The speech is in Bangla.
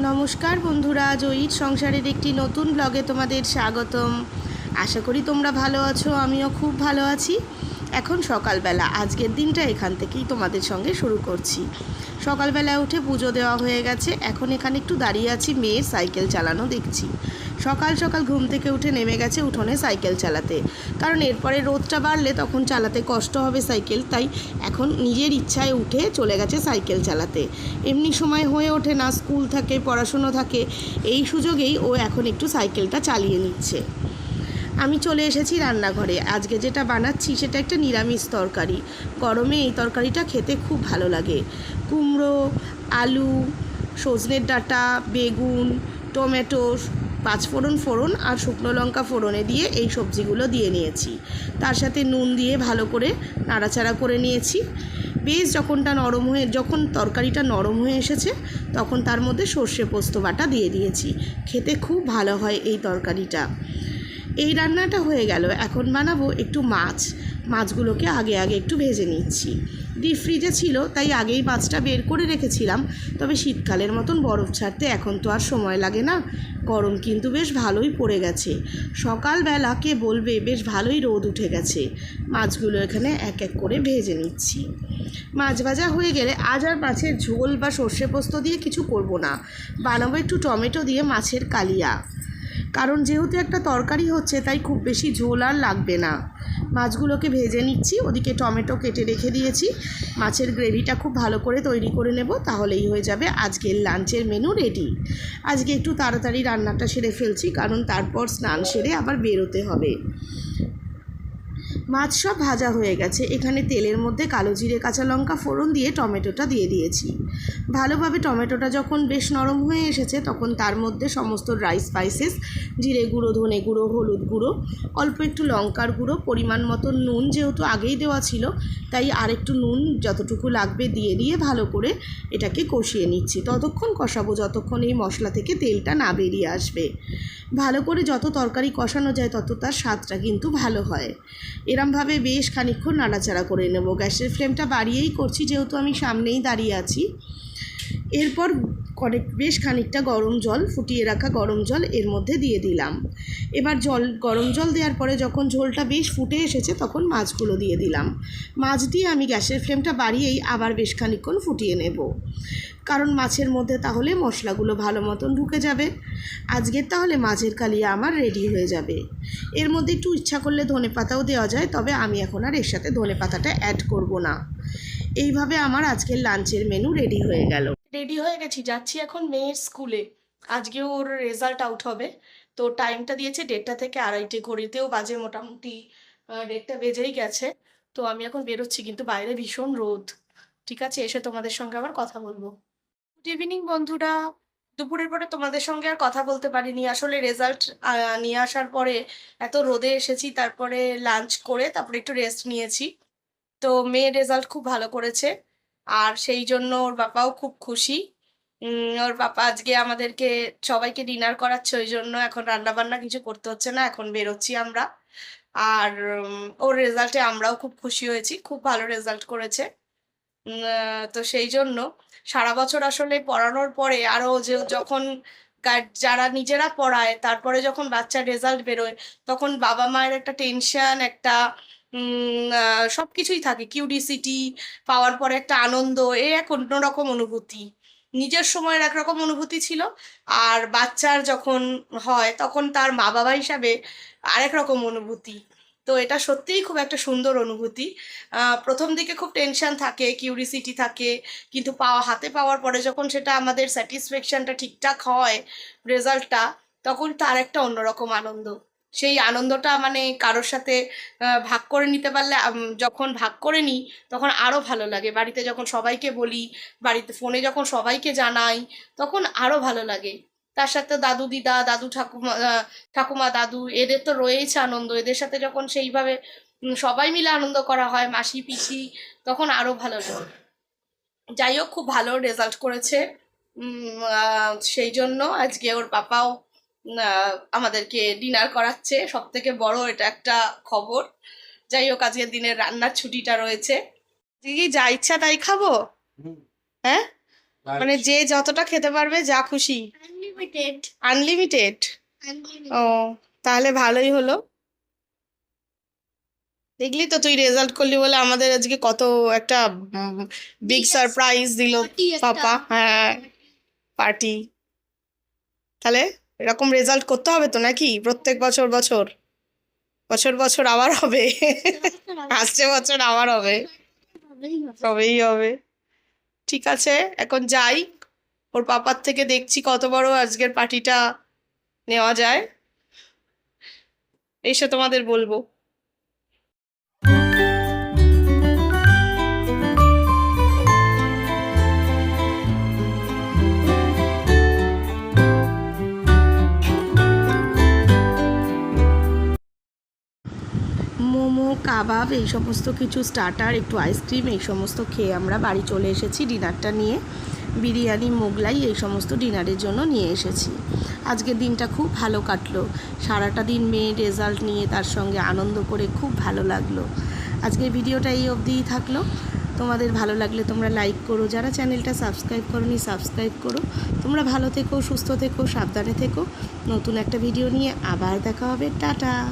নমস্কার বন্ধুরা, জয়ীর সংসারের একটি নতুন ব্লগে তোমাদের স্বাগতম। আশা করি তোমরা ভালো আছো, আমিও খুব ভালো আছি। এখন সকালবেলা, আজকের দিনটা এখান থেকেই তোমাদের সঙ্গে শুরু করছি। সকালবেলা উঠে পুজো দেওয়া হয়ে গেছে, এখন এখানে একটু দাঁড়িয়ে আছি, মেয়ের সাইকেল চালানো দেখছি। সকাল সকাল ঘুম থেকে উঠে নেমে গেছে উঠোনে সাইকেল চালাতে। কারণ এরপরে রোদটা বাড়লে তখন চালাতে কষ্ট হবে সাইকেল, তাই এখন নিজের ইচ্ছায় উঠে চলে গেছে সাইকেল চালাতে। এমনি সময় হয়ে ওঠে না, স্কুল থাকে, পড়াশুনো থাকে, এই সুযোগেই ও এখন একটু সাইকেলটা চালিয়ে নিচ্ছে। আমি চলে এসেছি রান্নাঘরে। আজকে যেটা বানাচ্ছি সেটা একটা নিরামিষ তরকারি। গরমে এই তরকারিটা খেতে খুব ভালো লাগে। কুমড়ো, আলু, সজনের ডাঁটা, বেগুন, টমেটো পাঁচফোড়ন ফোড়ন আর শুকনো লঙ্কা ফোড়নে দিয়ে এই সবজিগুলো দিয়ে নিয়েছি। তার সাথে নুন দিয়ে ভালো করে নাড়াচাড়া করে নিয়েছি। বেশ যখনটা নরম হয়ে, যখন তরকারিটা নরম হয়ে এসেছে, তখন তার মধ্যে সর্ষে পোস্ত বাটা দিয়ে দিয়েছি। খেতে খুব ভালো হয় এই তরকারিটা। এই রান্নাটা হয়ে গেল। এখন বানাবো একটু মাছ। মাছগুলোকে আগে আগে একটু ভেজে নিচ্ছি। ডিপ ফ্রিজে ছিল, তাই আগেই মাছটা বের করে রেখেছিলাম। তবে শীতকালের মতন বরফ ছাড়তে এখন তো আর সময় লাগে না। গরম কিন্তু বেশ ভালোই পড়ে গেছে। সকালবেলা কে বলবে, বেশ ভালোই রোদ উঠে গেছে। মাছগুলো এখানে এক এক করে ভেজে নিচ্ছি। মাছ ভাজা হয়ে গেলে আজ আর মাছের ঝোল বা সর্ষে পোস্ত দিয়ে কিছু করব না। বানাবো একটু টমেটো দিয়ে মাছের কালিয়া। কারণ যেহেতু একটা তরকারি হচ্ছে, তাই খুব বেশি ঝোল আর লাগবে না। মাছগুলোকে ভেজে নিচ্ছি, ওদিকে টমেটো কেটে রেখে দিয়েছি। মাছের গ্রেভিটা খুব ভালো করে তৈরি করে নেব, তাহলেই হয়ে যাবে আজকের লাঞ্চের মেনু রেডি। আজকে একটু তাড়াতাড়ি রান্নাটা সেরে ফেলছি, কারণ তারপর স্নান সেরে আবার বেরোতে হবে। মাছ সব ভাজা হয়ে গেছে। এখানে তেলের মধ্যে কালো জিরে, কাঁচা লঙ্কা ফোড়ন দিয়ে টমেটোটা দিয়ে দিয়েছি। ভালোভাবে টমেটোটা যখন বেশ নরম হয়ে এসেছে, তখন তার মধ্যে সমস্ত ড্রাই স্পাইসেস জিরে গুঁড়ো, ধনে গুঁড়ো, হলুদ গুঁড়ো, অল্প একটু লঙ্কার গুঁড়ো, পরিমাণ মতো নুন যেহেতু আগেই দেওয়া ছিল, তাই আর একটু নুন যতটুকু লাগবে দিয়ে দিয়ে ভালো করে এটাকে কষিয়ে নিচ্ছি। ততক্ষণ কষাবো যতক্ষণ এই মশলা থেকে তেলটা না বেরিয়ে আসবে। ভালো করে যত তরকারি কষানো যায়, তত তার স্বাদটা কিন্তু ভালো হয়। এরমভাবে বেশ খানিক্ষণ নাড়াচাড়া করে নেব। গ্যাসের ফ্লেমটা বাড়িয়েই করছি, যেহেতু আমি সামনেই দাঁড়িয়ে আছি। এরপর অনেক বেশ খানিকটা গরম জল, ফুটিয়ে রাখা গরম জল এর মধ্যে দিয়ে দিলাম। এবার জল, গরম জল দেওয়ার পরে যখন ঝোলটা বেশ ফুটে এসেছে, তখন মাছগুলো দিয়ে দিলাম। মাছ দিয়ে আমি গ্যাসের ফ্লেমটা বাড়িয়েই আবার বেশ খানিক্ষণ ফুটিয়ে নেব। কারণ মাছের মধ্যে তাহলে মশলাগুলো ভালো মতন ঢুকে যাবে। আজকের তাহলে মাছের কালিয়া আমার রেডি হয়ে যাবে। এর মধ্যে একটু ইচ্ছা করলে ধনে পাতাও দেওয়া যায়, তবে আমি এখন আর এর সাথে ধনে পাতাটা অ্যাড করব না। এইভাবে আমার আজকের লাঞ্চের মেনু রেডি হয়ে গেল। রেডি হয়ে গেছি, যাচ্ছি এখন মেয়ের স্কুলে আজকে ওর রেজাল্ট আউট হবে। তো টাইমটা দিয়েছে দেড়টা থেকে আড়াইটে, ঘড়িতেও বাজে মোটামুটি দেড়টা বেজেই গেছে। তো আমি এখন বেরোচ্ছি, কিন্তু বাইরে ভীষণ রোদ। ঠিক আছে, এসে তোমাদের সঙ্গে আবার কথা বলব। গুড ইভিনিং বন্ধুরা। দুপুরের পরে তোমাদের সঙ্গে আর কথা বলতে পারিনি। আসলে রেজাল্ট নিয়ে আসার পরে এত রোদে এসেছি, তারপরে লাঞ্চ করে তারপরে একটু রেস্ট নিয়েছি। তো মেয়ের রেজাল্ট খুব ভালো করেছে। আর সেই জন্য ওর বাবাও খুব খুশি। ওর বাবা আজকে আমাদেরকে সবাইকে ডিনার করাচ্ছে, ওই জন্য এখন রান্না বান্না কিছু করতে হচ্ছে না, এখন বেরোচ্ছি আমরা। আর ওর রেজাল্টে আমরাও খুব খুশি হয়েছি। খুব ভালো রেজাল্ট করেছে। তো সেই জন্য সারা বছর আসলে পড়ানোর পরে আরও যে যখন যারা নিজেরা পড়ায়, তারপরে যখন বাচ্চার রেজাল্ট বেরোয়, তখন বাবা মায়ের একটা টেনশন একটা সব কিছুই থাকে। কিউডিসিটি পাওয়ার পরে একটা আনন্দ, এ এক অন্যরকম অনুভূতি। নিজের সময়ের একরকম অনুভূতি ছিল। আর বাচ্চার যখন হয়, তখন তার মা বাবা হিসাবে আরেক রকম অনুভূতি। তো এটা সত্যিই খুব একটা সুন্দর অনুভূতি। প্রথম দিকে খুব টেনশন থাকে কিউরিসিটি থাকে, কিন্তু পাওয়া, হাতে পাওয়ার পরে যখন সেটা আমাদের স্যাটিসফ্যাকশানটা ঠিকঠাক হয় রেজাল্টটা তখন তার একটা অন্যরকম আনন্দ। সেই আনন্দটা মানে কারোর সাথে ভাগ করে নিতে পারলে যখন ভাগ করে নিই, তখন আরও ভালো লাগে। বাড়িতে যখন সবাইকে বলি, বাড়িতে ফোনে যখন সবাইকে জানাই, তখন আরও ভালো লাগে। তার সাথে দাদু দিদা দাদু ঠাকুমা ঠাকুমা দাদু এদের তো রয়েছে আনন্দ। এদের সাথে যখন সেইভাবে সবাই মিলে আনন্দ করা হয় মাসি পিসি তখন আরও ভালো লাগে। যাই হোক খুব ভালো রেজাল্ট করেছে। সেই জন্য আজকে ওর পাপাও আমাদেরকে ডিনার করাচ্ছে। সব থেকে বড় এটা একটা খবর। যাই হোক আজকের দিনের রান্নার ছুটিটা রয়েছে। কি যা ইচ্ছা তাই খাব? হ্যাঁ? মানে যে যতটা খেতে পারবে যা খুশি। আনলিমিটেড আনলিমিটেড ও তাহলে ভালোই হলো। দেখলি তো তুই রেজাল্ট করলি বলে আমাদের আজকে কত একটা বিগ সারপ্রাইজ দিল পাপা। হ্যাঁ পার্টি তাহলে এরকম রেজাল্ট করতে হবে তো নাকি? প্রত্যেক বছর বছর। বছর বছর আবার হবে। আসছে বছর আবার হবে। তবেই হবে। ঠিক আছে এখন যাই। ওর পাপার থেকে দেখছি কত বড় আজকের পার্টিটা নেওয়া যায়। এসে তোমাদের বলব। মোমো, কাবাব, এই সমস্ত কিছু স্টার্টার একটু আইসক্রিম এই সমস্ত খেয়ে আমরা বাড়ি চলে এসেছি ডিনারটা নিয়ে। বিরিয়ানি, মোগলাই এই সমস্ত ডিনারের জন্য নিয়ে এসেছি। আজকের দিনটা খুব ভালো কাটলো। সারাটা দিন মেয়ের রেজাল্ট নিয়ে তার সঙ্গে আনন্দ করে খুব ভালো লাগল। আজকের ভিডিওটা এই অবধিই থাকল। তোমাদের ভালো লাগলে তোমরা লাইক করো। যারা চ্যানেলটা সাবস্ক্রাইব করোনি সাবস্ক্রাইব করো। তোমরা ভালো থেকো, সুস্থ থেকো, সাবধানে থেকো। নতুন একটা ভিডিও নিয়ে আবার দেখা হবে। টাটা!